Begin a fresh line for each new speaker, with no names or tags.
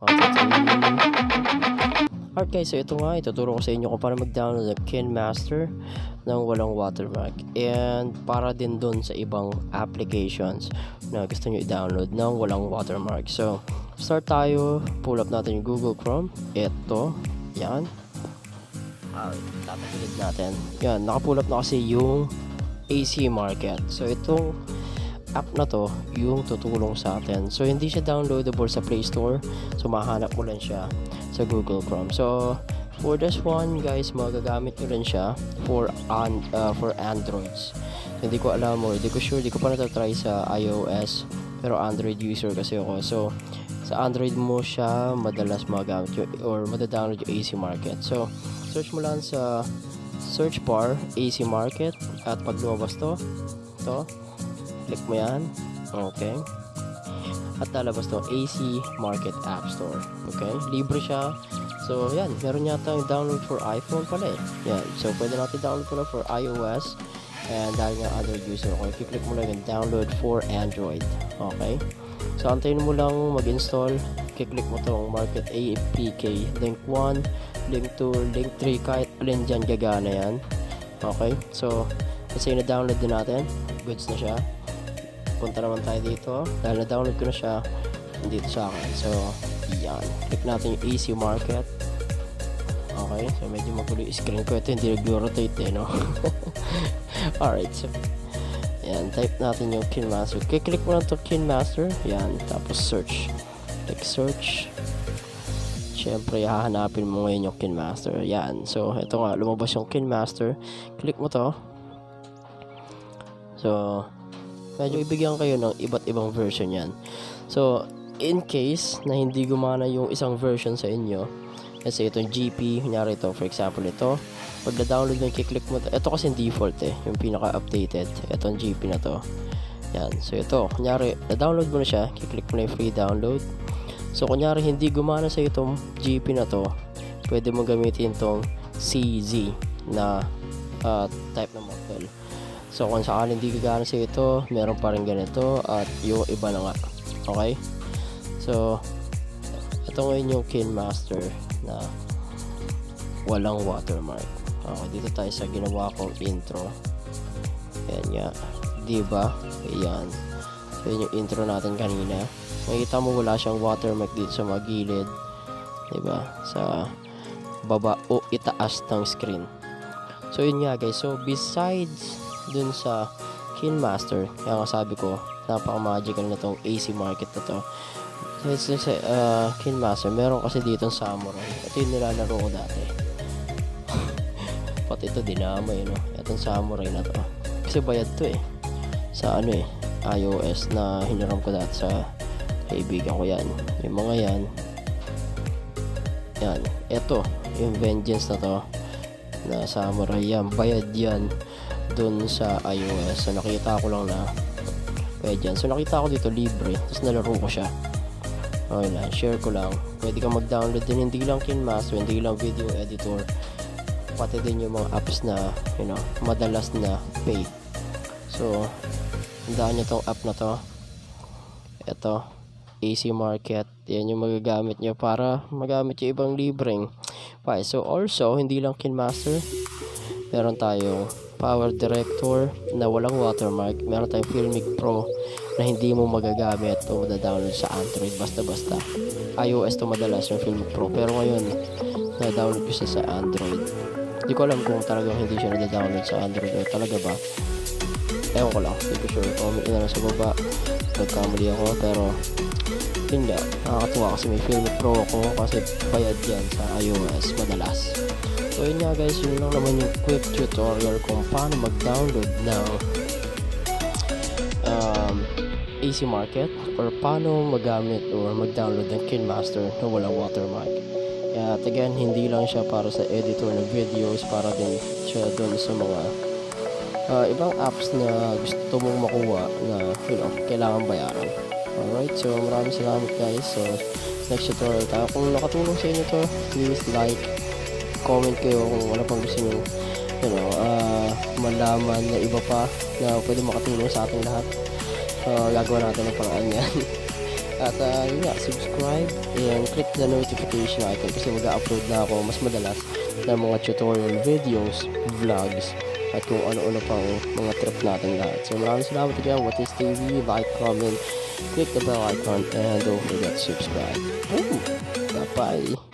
Alright guys, so ito nga, ituturo ko sa inyo kung paano mag-download ng KinMaster ng walang watermark and para din dun sa ibang applications na gusto nyo i-download ng walang watermark. So, start tayo, pull up natin yung Google Chrome, ito, yan, uh, tatagilid natin. Yan, nakapull up na kasi yung AC Market. So, itong app na to yung tutulong sa atin. So, hindi siya downloadable sa Play Store. So, mahanap mo lang siya sa Google Chrome. So, for this one, guys, magagamit nyo rin siya for, an, uh, for Androids. Hindi ko alam mo, hindi ko sure, hindi ko pa natatry sa iOS. Pero Android user kasi ako. So, sa Android mo siya madalas magagamit yung, or madadownload yung AC Market. So, search mo lang sa search bar AC Market at pag lumabas to, to, click mo yan. Okay. At lalabas to AC Market App Store. Okay. Libre siya. So, yan. Meron yata yung download for iPhone pala eh. Yan. So, pwede natin download pala for iOS. And dahil nga Android user ako, i-click mo lang yung download for Android. Okay. So, antayin mo lang mag-install. Kiklik mo tong Market APK. Link 1, Link 2, Link 3. Kahit alin dyan gagana yan. Okay. So, kasi na-download din natin. Goods na siya punta naman tayo dito. Dahil na-download ko na siya dito sa akin. So yan. Click natin yung easy market. Okay. So medyo magulo yung screen ko. Ito hindi nag-rotate eh no? Alright. So yan. Type natin yung Kinmaster click mo lang to Kinmaster yan. Tapos search. Click search. Syempre hahanapin mo ngayon yung Kinmaster yan. So ito nga. Lumabas yung Kinmaster click mo to. So medyo ibigyan kayo ng iba't ibang version yan. So, in case na hindi gumana yung isang version sa inyo, kasi itong GP, kunyari ito, for example ito, pag na-download mo, kiklik mo ito kasi default eh, yung pinaka-updated, itong GP na to. Yan, so ito, kunyari, na-download mo na siya, kiklik mo na yung free download. So, kunyari, hindi gumana sa itong GP na to, pwede mo gamitin itong CZ na uh, type ng model. So kung sakaling hindi gagana sa ito, meron pa rin ganito at yung iba na nga. Okay? So ito ngayon yung Kinmaster na walang watermark. Okay, dito tayo sa ginawa kong intro. Ayan nga. Diba? Ayan. So yun yung intro natin kanina. Makikita mo wala siyang watermark dito sa magilid. Diba? Sa baba o itaas ng screen. So yun nga guys. So besides dun sa Kinmaster. Kaya nga sabi ko, napaka-magical na tong AC market na to. So, sa uh, Kinmaster, meron kasi dito Samurai. Ito yung nilalaro ko dati. Pati ito dinamay, no? Itong Samurai na to. Kasi bayad to eh. Sa ano eh, iOS na hiniram ko dati sa kaibigan ko yan. Yung mga yan. Yan. Ito, yung Vengeance na to. Na Samurai yan. Bayad yan dun sa iOS. So, nakita ko lang na pwede yan. So, nakita ko dito libre. Tapos, nalaro ko siya. Okay lang. Share ko lang. Pwede kang mag-download din. Hindi lang Kinmaster. Hindi lang video editor. Pati din yung mga apps na, you know, madalas na paid. So, tandaan nyo tong app na to. Ito. AC Market. Yan yung magagamit nyo para magamit yung ibang libreng. Okay, so also, hindi lang Kinmaster. Meron tayong power director na walang watermark. Meron tayong Filmic Pro na hindi mo magagamit o madadownload sa Android basta-basta. iOS to madalas yung Filmic Pro. Pero ngayon, na-download ko siya sa Android. Hindi ko alam kung talagang hindi siya na-download sa Android o talaga ba. Ewan ko lang. Hindi ko sure. Comment na lang sa baba. Nagkamali ako. Pero, yun nga. Nakakatuwa kasi may Filmic Pro ako kasi bayad yan sa iOS madalas. So yun nga guys, yun lang naman yung quick tutorial kung paano mag-download ng um, AC Market or paano magamit or mag-download ng KinMaster na walang watermark. At again, hindi lang siya para sa editor ng videos, para din siya doon sa mga uh, ibang apps na gusto mong makuha na you know, kailangan bayaran. Alright, so maraming salamat guys. So, next tutorial tayo. Kung nakatulong sa inyo to, please like, comment kayo kung wala pang gusto nyo you know, uh, malaman na iba pa na pwede makatulong sa ating lahat. So, gagawa natin ng paraan yan. At uh, yun nga, subscribe and click the notification icon kasi mag-upload na ako mas madalas ng mga tutorial videos, vlogs, at kung ano-ano pang mga trip natin lahat. So maraming salamat again. What is TV? Like, comment, click the bell icon, and don't forget to subscribe. Boom! Bye-bye!